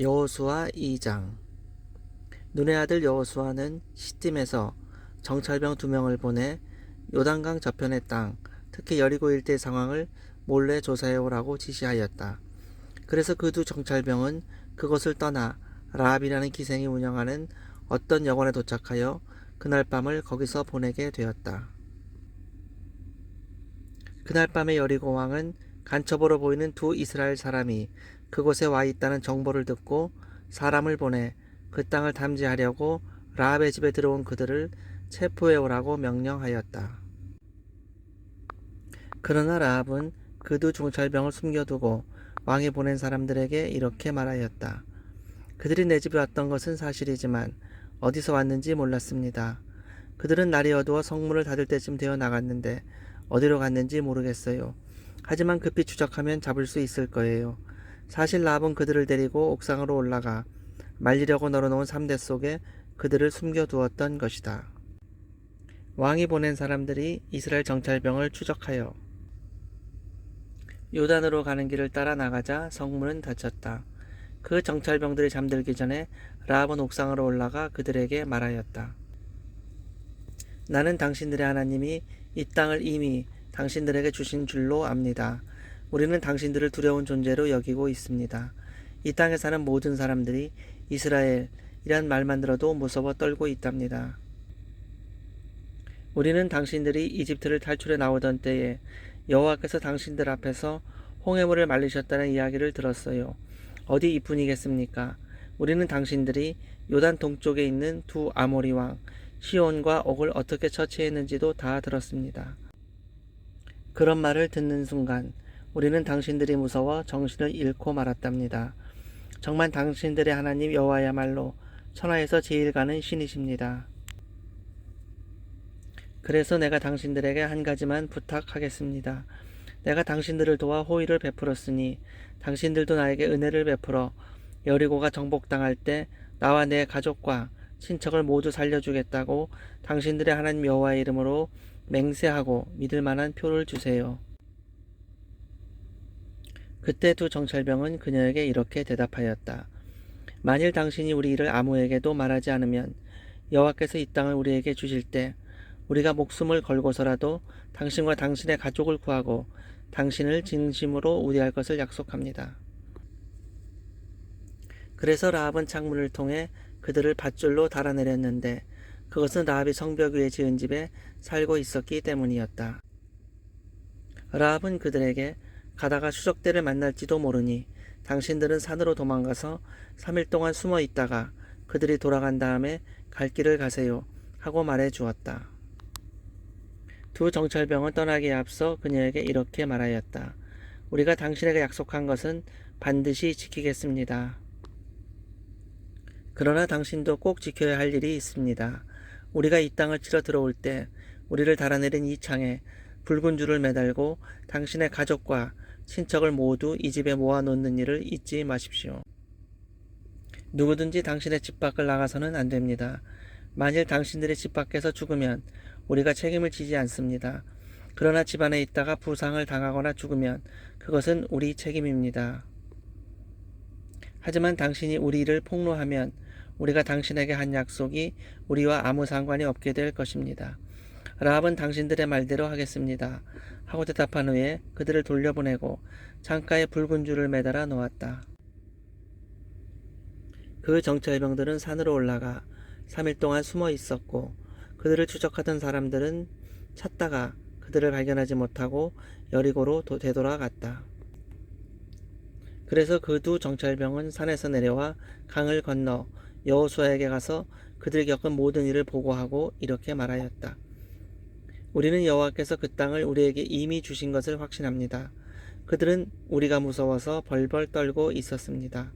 여호수아 2장 눈의 아들 여호수아는 시딤에서 정찰병 두 명을 보내 요단강 저편의 땅, 특히 여리고 일대 상황을 몰래 조사해 오라고 지시하였다. 그래서 그 두 정찰병은 그곳을 떠나 라합이라는 기생이 운영하는 어떤 여관에 도착하여 그날 밤을 거기서 보내게 되었다. 그날 밤에 여리고 왕은 간첩으로 보이는 두 이스라엘 사람이 그곳에 와 있다는 정보를 듣고 사람을 보내 그 땅을 탐지하려고 라합의 집에 들어온 그들을 체포해 오라고 명령하였다. 그러나 라합은 그 두 중찰병을 숨겨두고 왕이 보낸 사람들에게 이렇게 말하였다. 그들이 내 집에 왔던 것은 사실이지만 어디서 왔는지 몰랐습니다. 그들은 날이 어두워 성문을 닫을 때쯤 되어 나갔는데 어디로 갔는지 모르겠어요. 하지만 급히 추적하면 잡을 수 있을 거예요. 사실 라합은 그들을 데리고 옥상으로 올라가 말리려고 널어놓은 삼대 속에 그들을 숨겨두었던 것이다. 왕이 보낸 사람들이 이스라엘 정찰병을 추적하여 요단으로 가는 길을 따라 나가자 성문은 닫혔다. 그 정찰병들이 잠들기 전에 라합은 옥상으로 올라가 그들에게 말하였다. 나는 당신들의 하나님이 이 땅을 이미 당신들에게 주신 줄로 압니다. 우리는 당신들을 두려운 존재로 여기고 있습니다. 이 땅에 사는 모든 사람들이 이스라엘이란 말만 들어도 무서워 떨고 있답니다. 우리는 당신들이 이집트를 탈출해 나오던 때에 여호와께서 당신들 앞에서 홍해물을 말리셨다는 이야기를 들었어요. 어디 이뿐이겠습니까? 우리는 당신들이 요단 동쪽에 있는 두 아모리 왕 시온과 옥을 어떻게 처치했는지도 다 들었습니다. 그런 말을 듣는 순간 우리는 당신들이 무서워 정신을 잃고 말았답니다. 정말 당신들의 하나님 여호와야말로 천하에서 제일 가는 신이십니다. 그래서 내가 당신들에게 한 가지만 부탁하겠습니다. 내가 당신들을 도와 호의를 베풀었으니 당신들도 나에게 은혜를 베풀어 여리고가 정복당할 때 나와 내 가족과 친척을 모두 살려주겠다고 당신들의 하나님 여호와의 이름으로 맹세하고 믿을 만한 표를 주세요. 그때 두 정찰병은 그녀에게 이렇게 대답하였다. 만일 당신이 우리 일을 아무에게도 말하지 않으면 여호와께서 이 땅을 우리에게 주실 때 우리가 목숨을 걸고서라도 당신과 당신의 가족을 구하고 당신을 진심으로 우대할 것을 약속합니다. 그래서 라합은 창문을 통해 그들을 밧줄로 달아내렸는데 그것은 라합이 성벽 위에 지은 집에 살고 있었기 때문이었다. 라합은 그들에게 가다가 수적대를 만날지도 모르니 당신들은 산으로 도망가서 3일 동안 숨어 있다가 그들이 돌아간 다음에 갈 길을 가세요 하고 말해 주었다. 두 정찰병은 떠나기에 앞서 그녀에게 이렇게 말하였다. 우리가 당신에게 약속한 것은 반드시 지키겠습니다. 그러나 당신도 꼭 지켜야 할 일이 있습니다. 우리가 이 땅을 치러 들어올 때 우리를 달아내린 이 창에 붉은 줄을 매달고 당신의 가족과 친척을 모두 이 집에 모아놓는 일을 잊지 마십시오. 누구든지 당신의 집 밖을 나가서는 안 됩니다. 만일 당신들의 집 밖에서 죽으면 우리가 책임을 지지 않습니다. 그러나 집 안에 있다가 부상을 당하거나 죽으면 그것은 우리 책임입니다. 하지만 당신이 우리를 폭로하면 우리가 당신에게 한 약속이 우리와 아무 상관이 없게 될 것입니다. 라합은 당신들의 말대로 하겠습니다. 하고 대답한 후에 그들을 돌려보내고 창가에 붉은 줄을 매달아 놓았다. 그 정찰병들은 산으로 올라가 3일 동안 숨어 있었고 그들을 추적하던 사람들은 찾다가 그들을 발견하지 못하고 여리고로 되돌아갔다. 그래서 그 두 정찰병은 산에서 내려와 강을 건너 여호수아에게 가서 그들이 겪은 모든 일을 보고하고 이렇게 말하였다. 우리는 여호와께서 그 땅을 우리에게 이미 주신 것을 확신합니다. 그들은 우리가 무서워서 벌벌 떨고 있었습니다.